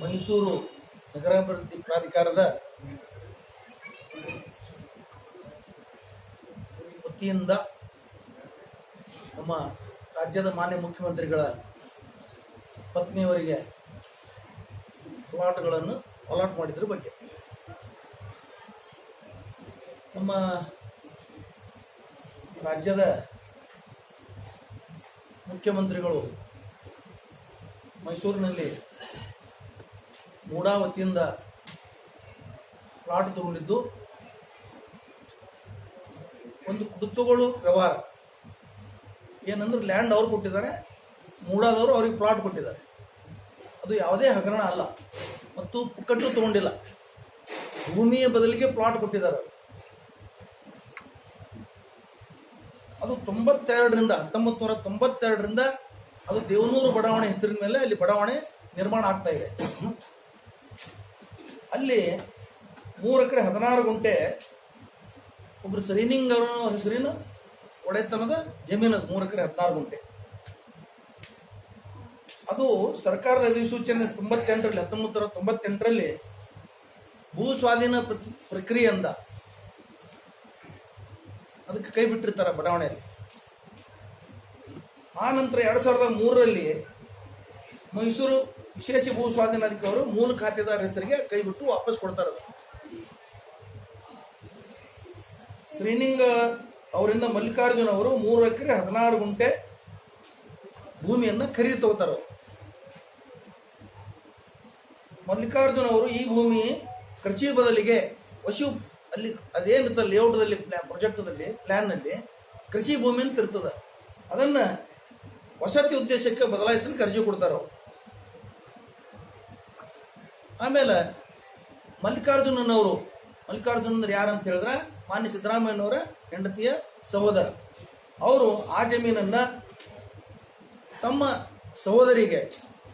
ಮೈಸೂರು ನಗರಾಭಿವೃದ್ಧಿ ಪ್ರಾಧಿಕಾರದ ವತಿಯಿಂದ ನಮ್ಮ ರಾಜ್ಯದ ಮಾನ್ಯ ಮುಖ್ಯಮಂತ್ರಿಗಳ ಪತ್ನಿಯವರಿಗೆ ಪ್ಲಾಟ್ಗಳನ್ನು ಅಲಾಟ್ ಮಾಡಿದ್ರ ಬಗ್ಗೆ. ನಮ್ಮ ರಾಜ್ಯದ ಮುಖ್ಯಮಂತ್ರಿಗಳು ಮೈಸೂರಿನಲ್ಲಿ ಮೂಡಾ ವತಿಯಿಂದ ಪ್ಲಾಟ್ ತಗೊಂಡಿದ್ದು ಒಂದು ಕುಟುಂಬಗಳು ವ್ಯವಹಾರ. ಏನಂದ್ರೆ ಲ್ಯಾಂಡ್ ಅವ್ರು ಕೊಟ್ಟಿದ್ದಾರೆ, ಮೂಡಾದವರು ಅವ್ರಿಗೆ ಪ್ಲಾಟ್ ಕೊಟ್ಟಿದ್ದಾರೆ. ಅದು ಯಾವುದೇ ಹಗರಣ ಅಲ್ಲ ಮತ್ತು ಪುಕ್ಕಟ್ಟು ತಗೊಂಡಿಲ್ಲ. ಭೂಮಿಯ ಬದಲಿಗೆ ಪ್ಲಾಟ್ ಕೊಟ್ಟಿದ್ದಾರೆ. ಅದು ತೊಂಬತ್ತೆರಡರಿಂದ ಹತ್ತೊಂಬತ್ತು ನೂರ ತೊಂಬತ್ತೆರಡರಿಂದ ಅದು ದೇವನೂರು ಬಡಾವಣೆ ಹೆಸರಿನ ಮೇಲೆ ಅಲ್ಲಿ ಬಡಾವಣೆ ನಿರ್ಮಾಣ ಆಗ್ತಾ ಇದೆ. ಅಲ್ಲಿ ಮೂರು ಎಕರೆ ಹದಿನಾರು ಗುಂಟೆ ಒಬ್ರು ಸರಿನಿಂಗ್ ಅವರ ಹೆಸರಿನ? ಒಡೆತನದ ಜಮೀನು ಮೂರು ಎಕರೆ ಹದಿನಾರು ಗುಂಟೆ. ಅದು ಸರ್ಕಾರದ ಅಧಿಸೂಚನೆ ತೊಂಬತ್ತೆಂಟರಲ್ಲಿ, ಹತ್ತೊಂಬತ್ತರ ತೊಂಬತ್ತೆಂಟರಲ್ಲಿ ಭೂ ಸ್ವಾಧೀನ ಪ್ರಕ್ರಿಯೆ ಅಂದ ಅದಕ್ಕೆ ಕೈ ಬಿಟ್ಟಿರ್ತಾರೆ ಬಡಾವಣೆಯಲ್ಲಿ. ಆ ನಂತರ ಎರಡು ಸಾವಿರದ ಮೂರರಲ್ಲಿ ಮೈಸೂರು ವಿಶೇಷ ಭೂ ಸ್ವಾಧೀನಾಧಿಕಾರಿ ಮೂಲ ಖಾತೆದಾರ ಹೆಸರಿಗೆ ಕೈ ಬಿಟ್ಟು ವಾಪಸ್ ಕೊಡ್ತಾರೆ ಸ್ಕ್ರೀನಿಂಗ್, ಅವರಿಂದ ಮಲ್ಲಿಕಾರ್ಜುನ್ ಅವರು ಮೂರು ಎಕರೆ ಹದಿನಾರು ಗುಂಟೆ ಭೂಮಿಯನ್ನು ಖರೀದಿ ತಗೋತಾರೆ ಅವರು. ಮಲ್ಲಿಕಾರ್ಜುನ್ ಅವರು ಈ ಭೂಮಿ ಕೃಷಿ ಬದಲಿಗೆ ವಶು ಅಲ್ಲಿ ಅದೇನಿರ್ತದೆ ಲೇಔಟ್ದಲ್ಲಿ ಪ್ರಾಜೆಕ್ಟ್ದಲ್ಲಿ ಪ್ಲ್ಯಾನ್ನಲ್ಲಿ ಕೃಷಿ ಭೂಮಿ ಅಂತ ಇರ್ತದೆ ಅದನ್ನ ವಸತಿ ಉದ್ದೇಶಕ್ಕೆ ಬದಲಾಯಿಸಲು ಅರ್ಜಿ ಕೊಡ್ತಾರೆ ಅವರು. ಆಮೇಲೆ ಮಲ್ಲಿಕಾರ್ಜುನನವರು ಮಲ್ಲಿಕಾರ್ಜುನ ಅಂದ್ರೆ ಯಾರು ಅಂತ ಹೇಳಿದ್ರೆ ಮಾನ್ಯ ಸಿದ್ದರಾಮಯ್ಯನವರ ಹೆಂಡತಿಯ ಸಹೋದರ ಅವರು ಆ ಜಮೀನನ್ನ ತಮ್ಮ ಸಹೋದರಿಗೆ,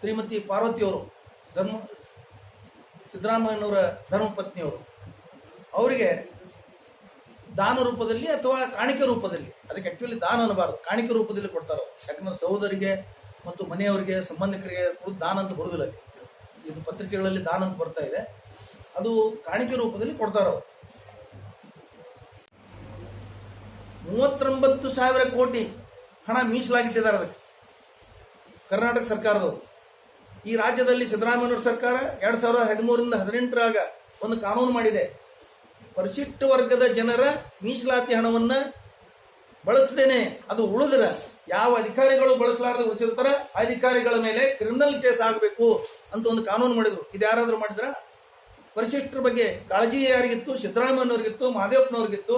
ಶ್ರೀಮತಿ ಪಾರ್ವತಿಯವರು, ಧರ್ಮ, ಸಿದ್ದರಾಮಯ್ಯನವರ ಧರ್ಮಪತ್ನಿಯವರು, ಅವರಿಗೆ ದಾನ ರೂಪದಲ್ಲಿ ಅಥವಾ ಕಾಣಿಕೆ ರೂಪದಲ್ಲಿ, ಅದಕ್ಕೆ ಆಕ್ಚುಲಿ ದಾನ ಅನ್ನಬಾರದು, ಕಾಣಿಕೆ ರೂಪದಲ್ಲಿ ಕೊಡ್ತಾರೆ. ಯಾಕಂದ್ರೆ ಸಹೋದರಿಗೆ ಮತ್ತು ಮನೆಯವರಿಗೆ, ಸಂಬಂಧಿಕರಿಗೆ ದಾನ ಅಂತ ಬರುದಿಲ್ಲ ಅಲ್ಲಿ ಇದು ಪತ್ರಿಕೆಗಳಲ್ಲಿ ದಾನ ಅಂತ ಬರ್ತಾ ಇದೆ. ಅದು ಕಾಣಿಕೆ ರೂಪದಲ್ಲಿ ಕೊಡ್ತಾರ ಮೂವತ್ತೊಂಬತ್ತು ಸಾವಿರ ಕೋಟಿ ಹಣ ಮೀಸಲಾಗಿಟ್ಟಿದ್ದಾರೆ ಅದಕ್ಕೆ. ಕರ್ನಾಟಕ ಸರ್ಕಾರದವರು. ಈ ರಾಜ್ಯದಲ್ಲಿ ಸಿದ್ದರಾಮಯ್ಯವ್ರ ಸರ್ಕಾರ ಎರಡ್ ಸಾವಿರದ ಹದಿಮೂರರಿಂದ ಹದಿನೆಂಟರಾಗ ಒಂದು ಕಾನೂನು ಮಾಡಿದೆ. ಪರಿಶಿಷ್ಟ ವರ್ಗದ ಜನರ ಮೀಸಲಾತಿ ಹಣವನ್ನ ಬಳಸದೇನೆ ಅದು ಉಳಿದ್ರ ಯಾವ ಅಧಿಕಾರಿಗಳು ಬಳಸಲಾರದೆ ಉಳಿಸಿರ್ತಾರ ಅಧಿಕಾರಿಗಳ ಮೇಲೆ ಕ್ರಿಮಿನಲ್ ಕೇಸ್ ಆಗಬೇಕು ಅಂತ ಒಂದು ಕಾನೂನು ಮಾಡಿದ್ರು. ಇದು ಯಾರಾದರೂ ಮಾಡಿದ್ರ? ಪರಿಶಿಷ್ಟರ ಬಗ್ಗೆ ಕಾಳಜಿ ಯಾರಿಗಿತ್ತು? ಸಿದ್ದರಾಮಯ್ಯನವ್ರಿಗಿತ್ತು ಮಹದೇವಪ್ಪನವ್ರಿಗಿತ್ತು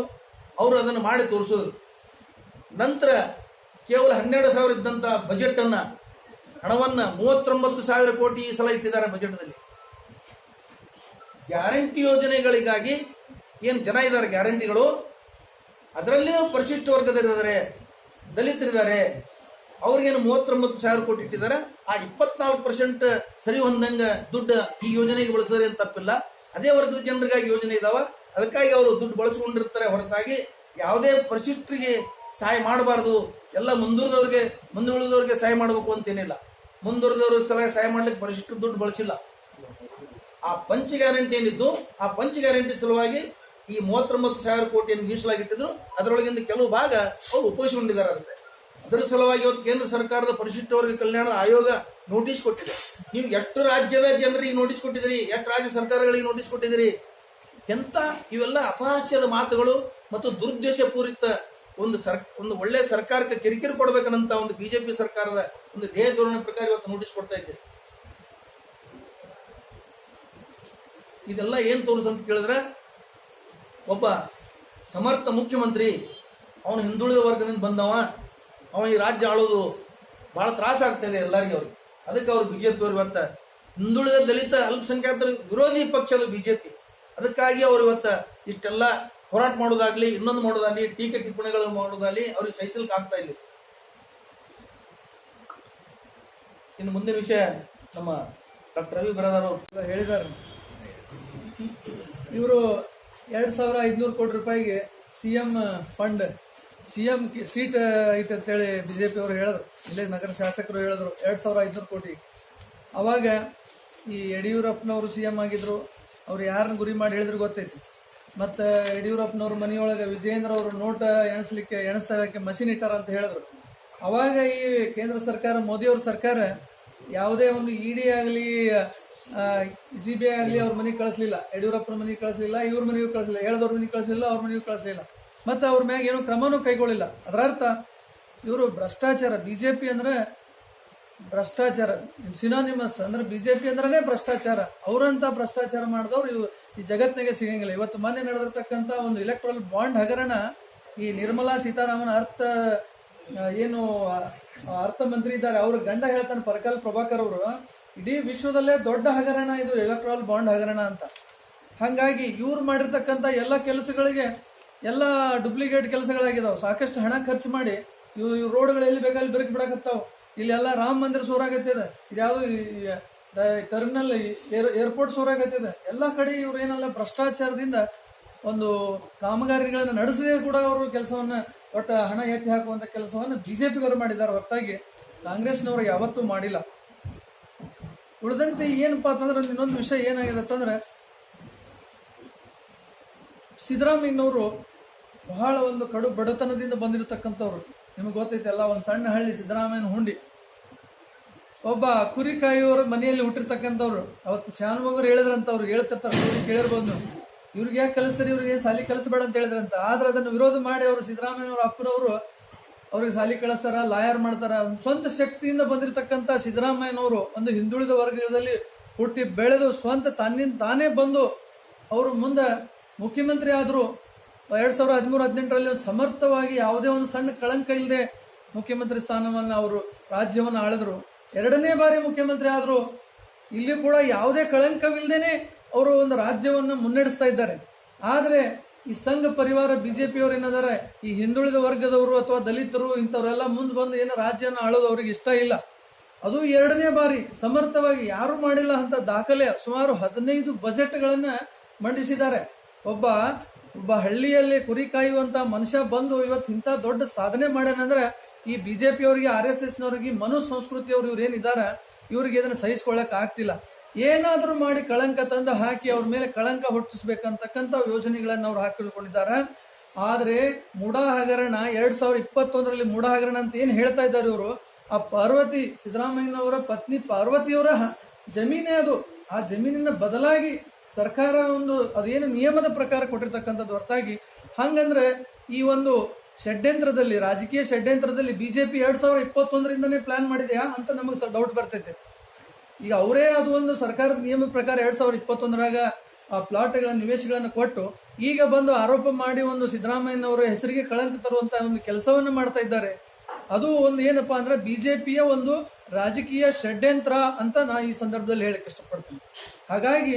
ಅವರು ಅದನ್ನು ಮಾಡಿ ತೋರಿಸಿದ್ರು ನಂತರ ಕೇವಲ ಹನ್ನೆರಡು ಸಾವಿರ ಇದ್ದಂಥ ಬಜೆಟ್ ಹಣವನ್ನು ಹಣವನ್ನ ಮೂವತ್ತೊಂಬತ್ತು ಸಾವಿರ ಕೋಟಿ ಈ ಸಲ ಇಟ್ಟಿದ್ದಾರೆ ಬಜೆಟ್ನಲ್ಲಿ ಗ್ಯಾರಂಟಿ ಯೋಜನೆಗಳಿಗಾಗಿ ಏನು ಜನ ಇದ್ದಾರೆ, ಗ್ಯಾರಂಟಿಗಳು? ಅದರಲ್ಲಿಯೂ ಪರಿಶಿಷ್ಟ ವರ್ಗದಲ್ಲಿದ್ದಾರೆ. ದಲಿತರಿದ್ದಾರೆ. ಅವ್ರಿಗೇನು ಮೂವತ್ತೊಂಬತ್ತು ಸಾವಿರ ಕೋಟಿ ಇಟ್ಟಿದ್ದಾರೆ. ಆ ಇಪ್ಪತ್ನಾಲ್ಕು ಪರ್ಸೆಂಟ್ ಸರಿ ಹೊಂದಂಗ ದುಡ್ಡು ಈ ಯೋಜನೆಗೆ ಬಳಸಿದ್ರೆ ಏನು ತಪ್ಪಿಲ್ಲ. ಅದೇ ವರ್ಗದ ಜನರಿಗಾಗಿ ಯೋಜನೆ ಇದಾವ. ಅದಕ್ಕಾಗಿ ಅವರು ದುಡ್ಡು ಬಳಸ್ಕೊಂಡಿರ್ತಾರೆ ಹೊರತಾಗಿ. ಯಾವುದೇ ಪರಿಶಿಷ್ಟರಿಗೆ ಸಹಾಯ ಮಾಡಬಾರದು. ಎಲ್ಲ ಮುಂದುವರೆದವ್ರಿಗೆ ಮುಂದುವರೆದವ್ರಿಗೆ ಸಹಾಯ ಮಾಡಬೇಕು ಅಂತೇನಿಲ್ಲ ಮುಂದುವರೆದವ್ರ ಸಲ ಸಹಾಯ ಮಾಡ್ಲಿಕ್ಕೆ ಪರಿಶಿಷ್ಟ ದುಡ್ಡು ಬಳಸಿಲ್ಲ. ಆ ಪಂಚ್ ಗ್ಯಾರಂಟಿ ಏನಿದ್ದು ಆ ಪಂಚ್ ಗ್ಯಾರಂಟಿ ಸಲುವಾಗಿ ಈ ಮೂವತ್ತೊಂಬತ್ತು ಸಾವಿರ ಕೋಟಿಯನ್ನು ಮೀಸಲಾಗಿಟ್ಟಿದ್ರು. ಅದರೊಳಗಿಂದ ಕೆಲವು ಭಾಗ ಅವರು ಉಪಯೋಗಿಸಿಕೊಂಡಿದ್ದಾರಂತೆ ಅದರ ಸಲುವಾಗಿ ಇವತ್ತು ಕೇಂದ್ರ ಸರ್ಕಾರದ ಪರಿಶಿಷ್ಟ ವರ್ಗ ಕಲ್ಯಾಣದ ಆಯೋಗ ನೋಟಿಸ್ ಕೊಟ್ಟಿದೆ. ನೀವು ಎಷ್ಟು ರಾಜ್ಯದ ಜನರಿಗೆ ನೋಟಿಸ್ ಕೊಟ್ಟಿದ್ದೀರಿ? ಎಷ್ಟು ರಾಜ್ಯ ಸರ್ಕಾರಗಳಿಗೆ ನೋಟಿಸ್ ಕೊಟ್ಟಿದ್ದೀರಿ? ಎಂತ ಇವೆಲ್ಲ ಅಪಹಾಸ್ಯದ ಮಾತುಗಳು ಮತ್ತು ದುರುದ್ದೇಶ ಪೂರಿತ ಒಂದು ಸರ್, ಒಂದು ಒಳ್ಳೆ ಸರ್ಕಾರಕ್ಕೆ ಕಿರಿಕಿರಿ ಕೊಡಬೇಕನ್ನಂತ ಒಂದು ಬಿಜೆಪಿ ಸರ್ಕಾರದ ಒಂದು ಧ್ಯೇಯ ಧೋರಣೆ ಪ್ರಕಾರ ಇವತ್ತು ನೋಟಿಸ್ ಕೊಡ್ತಾ ಇದ್ದೀರಿ ಇದೆಲ್ಲ ಏನ್ ತೋರಿಸ್ ಅಂತ ಕೇಳಿದ್ರೆ ಒಬ್ಬ ಸಮರ್ಥ ಮುಖ್ಯಮಂತ್ರಿ, ಅವನು ಹಿಂದುಳಿದ ವರ್ಗದಿಂದ ಬಂದವ ಅವ ಈ ರಾಜ್ಯ ಆಳೋದು ಬಹಳ ತ್ರಾಸ ಆಗ್ತಾ ಇದೆ ಎಲ್ಲರಿಗೂ ಅವ್ರಿಗೆ. ಅದಕ್ಕೆ ಅವರು ಬಿಜೆಪಿ ಅವರು ಇವತ್ತು ಹಿಂದುಳಿದ ದಲಿತ ಅಲ್ಪಸಂಖ್ಯಾತರ ವಿರೋಧಿ ಪಕ್ಷದ ಬಿಜೆಪಿ. ಅದಕ್ಕಾಗಿ ಅವರು ಇವತ್ತು ಇಷ್ಟೆಲ್ಲ ಹೋರಾಟ ಮಾಡೋದಾಗ್ಲಿ, ಇನ್ನೊಂದು ಮಾಡೋದಾಗ್ಲಿ, ಟೀಕೆ ಟಿಪ್ಪಣಿಗಳು ಮಾಡೋದಾಗ್ಲಿ ಅವ್ರಿಗೆ ಸಹಿಸಲಿಕ್ಕೆ ಆಗ್ತಾ ಇಲ್ಲ. ಇನ್ನು ಮುಂದಿನ ವಿಷಯ ನಮ್ಮ ಡಾಕ್ಟರ್ ರವಿ ಬರದಾರ್ ಅವರು ಹೇಳಿದ್ದಾರೆ. ಇವರು ಎರಡ್ ಸಾವಿರ ಐದುನೂರು ಕೋಟಿ ರೂಪಾಯಿಗೆ C M fund C M seat ಐತೆ ಅಂತೇಳಿ ಜೆ ಪಿಯವರು ಹೇಳಿದ್ರು. ಇಲ್ಲೇ ನಗರ ಶಾಸಕರು ಹೇಳಿದ್ರು, ಎರಡು ಸಾವಿರ ಐದುನೂರು ಕೋಟಿ. ಅವಾಗ ಈ ಯಡಿಯೂರಪ್ಪನವರು ಸಿ ಎಂ ಆಗಿದ್ರು, ಅವ್ರು ಯಾರನ್ನ ಗುರಿ ಮಾಡಿ ಹೇಳಿದ್ರು ಗೊತ್ತೈತಿ. ಮತ್ತು ಯಡಿಯೂರಪ್ಪನವ್ರ ಮನೆಯೊಳಗೆ ವಿಜಯೇಂದ್ರ ಅವರು ನೋಟ ಎಣಿಸ್ಲಿಕ್ಕೆ ಎಣಿಸಲಿಕ್ಕೆ ಮಷಿನ್ ಇಟ್ಟಾರ ಅಂತ ಹೇಳಿದ್ರು. ಅವಾಗ ಈ ಕೇಂದ್ರ ಸರ್ಕಾರ, ಮೋದಿಯವ್ರ ಸರ್ಕಾರ ಯಾವುದೇ ಒಂದು ಇಡಿ ಆಗಲಿ ಸಿ ಬಿ ಐ ಆಗಲಿ ಅವ್ರ ಮನೆಗೆ ಕಳಿಸ್ಲಿಲ್ಲ, ಯಡಿಯೂರಪ್ಪನ ಮನೆಗೆ ಕಳಿಸ್ಲಿಲ್ಲ, ಇವ್ರ ಮನೆಗೂ ಕಳಿಸ್ಲಿಲ್ಲ, ಹೇಳಿದವ್ರ ಮನೆಗೆ ಕಳಿಸ್ಲಿಲ್ಲ, ಅವ್ರ ಮನೆಗೂ ಕಳಿಸ್ಲಿಲ್ಲ. ಮತ್ತೆ ಅವ್ರ ಮ್ಯಾಗ ಏನೋ ಕ್ರಮನೂ ಕೈಗೊಳ್ಳಿಲ್ಲ. ಅದರ ಅರ್ಥ ಇವರು ಭ್ರಷ್ಟಾಚಾರ ಬಿಜೆಪಿ ಅಂದ್ರೆ ಭ್ರಷ್ಟಾಚಾರ ಸಿನಾನಿಮಸ್ ಅಂದ್ರೆ ಬಿಜೆಪಿ ಅಂದ್ರನೇ ಭ್ರಷ್ಟಾಚಾರ. ಅವರಂತ ಭ್ರಷ್ಟಾಚಾರ ಮಾಡಿದವ್ರು ಇವು ಈ ಜಗತ್ತಿನಾಗೆ ಸಿಗಂಗಿಲ್ಲ. ಇವತ್ತು ಮೊನ್ನೆ ನಡೆದಿರ್ತಕ್ಕಂಥ ಒಂದು ಇಲೆಕ್ಟ್ರಲ್ ಬಾಂಡ್ ಹಗರಣ ಈ ನಿರ್ಮಲಾ ಸೀತಾರಾಮನ್ ಅರ್ಥ ಏನು ಅರ್ಥ ಮಂತ್ರಿ ಇದ್ದಾರೆ. ಅವ್ರ ಗಂಡ ಹೇಳ್ತಾನೆ ಪರಕಾಲ್ ಪ್ರಭಾಕರ್ ಅವರು. ಇಡೀ ವಿಶ್ವದಲ್ಲೇ ದೊಡ್ಡ ಹಗರಣ ಇದು ಎಲೆಕ್ಟ್ರಾಲ್ ಬಾಂಡ್ ಹಗರಣ ಅಂತ. ಹಾಗಾಗಿ ಇವ್ರು ಮಾಡಿರ್ತಕ್ಕಂಥ ಎಲ್ಲ ಕೆಲಸಗಳಿಗೆ, ಎಲ್ಲ ಡುಪ್ಲಿಕೇಟ್ ಕೆಲಸಗಳಾಗಿದಾವೆ. ಸಾಕಷ್ಟು ಹಣ ಖರ್ಚು ಮಾಡಿ ಇವು ಇವು ರೋಡ್ಗಳು ಎಲ್ಲಿ ಬೇಕಲ್ಲಿ ಬಿರುಕು ಬಿಡಕತ್ತಾವ. ಇಲ್ಲೆಲ್ಲ ರಾಮ ಮಂದಿರ ಸೂರಾಗತ್ತಿದೆ. ಇದ್ಯಾವುದು ಟರ್ಮಿನಲ್ ಏರ್ಪೋರ್ಟ್ ಸೂರಾಗತ್ತಿದೆ. ಎಲ್ಲ ಕಡೆ ಇವ್ರು ಏನಲ್ಲ ಭ್ರಷ್ಟಾಚಾರದಿಂದ ಒಂದು ಕಾಮಗಾರಿಗಳನ್ನು ನಡೆಸದೇ ಕೂಡ ಅವರು ಕೆಲಸವನ್ನ ಒಟ್ಟು ಹಣ ಎತ್ತಿ ಹಾಕುವಂತ ಕೆಲಸವನ್ನ ಬಿಜೆಪಿಗವರು ಮಾಡಿದ್ದಾರೆ. ಹೊರತಾಗಿ ಕಾಂಗ್ರೆಸ್ನವರು ಯಾವತ್ತೂ ಮಾಡಿಲ್ಲ. ಉಳಿದಂತೆ ಏನಪ್ಪಾ ಅಂತಂದ್ರೆ ಇನ್ನೊಂದು ವಿಷಯ ಏನಾಗಿದೆ ಅಂತಂದ್ರೆ ಸಿದ್ದರಾಮಯ್ಯನವರು ಬಹಳ ಒಂದು ಕಡು ಬಡತನದಿಂದ ಬಂದಿರತಕ್ಕಂಥವ್ರು. ನಿಮಗೆ ಗೊತ್ತೈತೆ, ಎಲ್ಲ ಒಂದು ಸಣ್ಣ ಹಳ್ಳಿ ಸಿದ್ದರಾಮಯ್ಯನ ಹುಂಡಿ. ಒಬ್ಬ ಕುರಿ ಕಾಯುವವರ ಮನೆಯಲ್ಲಿ ಹುಟ್ಟಿರ್ತಕ್ಕಂಥವ್ರು. ಅವತ್ತು ಶಾನುಭೋಗರು ಹೇಳಿದ್ರಂತ ಅವ್ರು, ಹೇಳ್ತಿರ್ತಾರೆ ಕೇಳಿರ್ಬೋದು ನೀವು. ಇವ್ರಿಗೆ ಯಾಕೆ ಕಲಿಸ್ತಾರೆ, ಇವ್ರಿಗೆ ಸಾಲಿ ಕಲಿಸ್ಬೇಡ ಅಂತ ಹೇಳಿದ್ರಂತ. ಆದ್ರೆ ಅದನ್ನು ವಿರೋಧ ಮಾಡಿ ಅವರು ಸಿದ್ದರಾಮಯ್ಯವರ ಅಪ್ಪನವರು ಅವ್ರಿಗೆ ಸಾಲಿ ಕಳಿಸ್ತಾರ, ಲಾಯರ್ ಮಾಡ್ತಾರ. ಸ್ವಂತ ಶಕ್ತಿಯಿಂದ ಬಂದಿರತಕ್ಕಂತ ಸಿದ್ದರಾಮಯ್ಯನವರು ಒಂದು ಹಿಂದುಳಿದ ವರ್ಗದಲ್ಲಿ ಹುಟ್ಟಿ ಬೆಳೆದು ಸ್ವಂತ ತನ್ನಿಂದ ತಾನೇ ಬಂದು ಅವರು ಮುಂದೆ ಮುಖ್ಯಮಂತ್ರಿ ಆದರೂ ಎರಡು ಸಾವಿರದ ಹದಿಮೂರು ಹದಿನೆಂಟರಲ್ಲಿ ಸಮರ್ಥವಾಗಿ ಯಾವುದೇ ಒಂದು ಸಣ್ಣ ಕಳಂಕ ಇಲ್ಲದೆ ಮುಖ್ಯಮಂತ್ರಿ ಸ್ಥಾನವನ್ನು ಅವರು ರಾಜ್ಯವನ್ನು ಆಳಿದ್ರು. ಎರಡನೇ ಬಾರಿ ಮುಖ್ಯಮಂತ್ರಿ ಆದರೂ ಇಲ್ಲಿ ಕೂಡ ಯಾವುದೇ ಕಳಂಕವಿಲ್ಲದೇನೆ ಅವರು ಒಂದು ರಾಜ್ಯವನ್ನು ಮುನ್ನಡೆಸ್ತಾ ಇದ್ದಾರೆ. ಆದ್ರೆ ಈ ಸಂಘ ಪರಿವಾರ ಬಿಜೆಪಿಯವರು ಏನಾದಾರೆ, ಈ ಹಿಂದುಳಿದ ವರ್ಗದವರು ಅಥವಾ ದಲಿತರು ಇಂಥವರೆಲ್ಲ ಮುಂದೆ ಬಂದು ಏನೋ ರಾಜ್ಯನ ಆಳೋದು ಅವ್ರಿಗೆ ಇಷ್ಟ ಇಲ್ಲ. ಅದು ಎರಡನೇ ಬಾರಿ ಸಮರ್ಥವಾಗಿ ಯಾರು ಮಾಡಿಲ್ಲ ಅಂತ ದಾಖಲೆ ಸುಮಾರು ಹದಿನೈದು ಬಜೆಟ್ಗಳನ್ನ ಮಂಡಿಸಿದ್ದಾರೆ. ಒಬ್ಬ ಒಬ್ಬ ಹಳ್ಳಿಯಲ್ಲಿ ಕುರಿ ಕಾಯುವಂತ ಮನುಷ್ಯ ಬಂದು ಇವತ್ತು ಇಂಥ ದೊಡ್ಡ ಸಾಧನೆ ಮಾಡ್ಯಾನಂದ್ರೆ ಈ ಬಿಜೆಪಿ ಅವರಿಗೆ ಆರ್ ಎಸ್ ಎಸ್ ನವರಿಗೆ ಮನು ಸಂಸ್ಕೃತಿಯವರು ಇವ್ರು ಏನಿದ್ದಾರೆ ಇವ್ರಿಗೆ ಇದನ್ನ ಸಹಿಸ್ಕೊಳ್ಳಕ್ ಆಗ್ತಿಲ್ಲ. ಏನಾದ್ರೂ ಮಾಡಿ ಕಳಂಕ ತಂದು ಹಾಕಿ ಅವ್ರ ಮೇಲೆ ಕಳಂಕ ಹುಟ್ಟಿಸ್ಬೇಕಂತಕ್ಕಂಥ ಯೋಜನೆಗಳನ್ನು ಅವ್ರು ಹಾಕಿಕೊಂಡಿದ್ದಾರೆ. ಆದರೆ ಮೂಡಾ ಹಗರಣ ಎರಡು ಸಾವಿರ ಇಪ್ಪತ್ತೊಂದರಲ್ಲಿ ಮೂಡಾ ಹಗರಣ ಅಂತ ಏನು ಹೇಳ್ತಾ ಇದ್ದಾರೆ ಇವರು? ಆ ಪಾರ್ವತಿ ಸಿದ್ದರಾಮಯ್ಯನವರ ಪತ್ನಿ ಪಾರ್ವತಿಯವರ ಜಮೀನೇ ಅದು. ಆ ಜಮೀನಿನ ಬದಲಾಗಿ ಸರ್ಕಾರ ಒಂದು ಅದೇನು ನಿಯಮದ ಪ್ರಕಾರ ಕೊಟ್ಟಿರ್ತಕ್ಕಂಥದ್ದು ಹೊರತಾಗಿ. ಹಂಗಂದ್ರೆ ಈ ಒಂದು ಷಡ್ಯಂತ್ರದಲ್ಲಿ, ರಾಜಕೀಯ ಷಡ್ಯಂತ್ರದಲ್ಲಿ ಬಿಜೆಪಿ ಎರಡ್ ಸಾವಿರದ ಇಪ್ಪತ್ತೊಂದರಿಂದನೇ ಪ್ಲಾನ್ ಮಾಡಿದೆಯಾ ಅಂತ ನಮಗೆ ಡೌಟ್ ಬರ್ತೈತೆ. ಈಗ ಅವರೇ ಅದು ಒಂದು ಸರ್ಕಾರದ ನಿಯಮ ಪ್ರಕಾರ ಎರಡ್ ಸಾವಿರದ ಇಪ್ಪತ್ತೊಂದರಾಗ ಆ ಪ್ಲಾಟ್ಗಳ ನಿವೇಶಗಳನ್ನು ಕೊಟ್ಟು, ಈಗ ಬಂದು ಆರೋಪ ಮಾಡಿ ಒಂದು ಸಿದ್ದರಾಮಯ್ಯನವರ ಹೆಸರಿಗೆ ಕಳಂಕ ತರುವಂತಹ ಒಂದು ಕೆಲಸವನ್ನ ಮಾಡ್ತಾ ಇದ್ದಾರೆ. ಅದು ಒಂದು ಏನಪ್ಪಾ ಅಂದ್ರೆ ಬಿಜೆಪಿಯ ಒಂದು ರಾಜಕೀಯ ಷಡ್ಯಂತ್ರ ಅಂತ ನಾ ಈ ಸಂದರ್ಭದಲ್ಲಿ ಹೇಳಕ್ ಇಷ್ಟಪಡ್ತೀನಿ. ಹಾಗಾಗಿ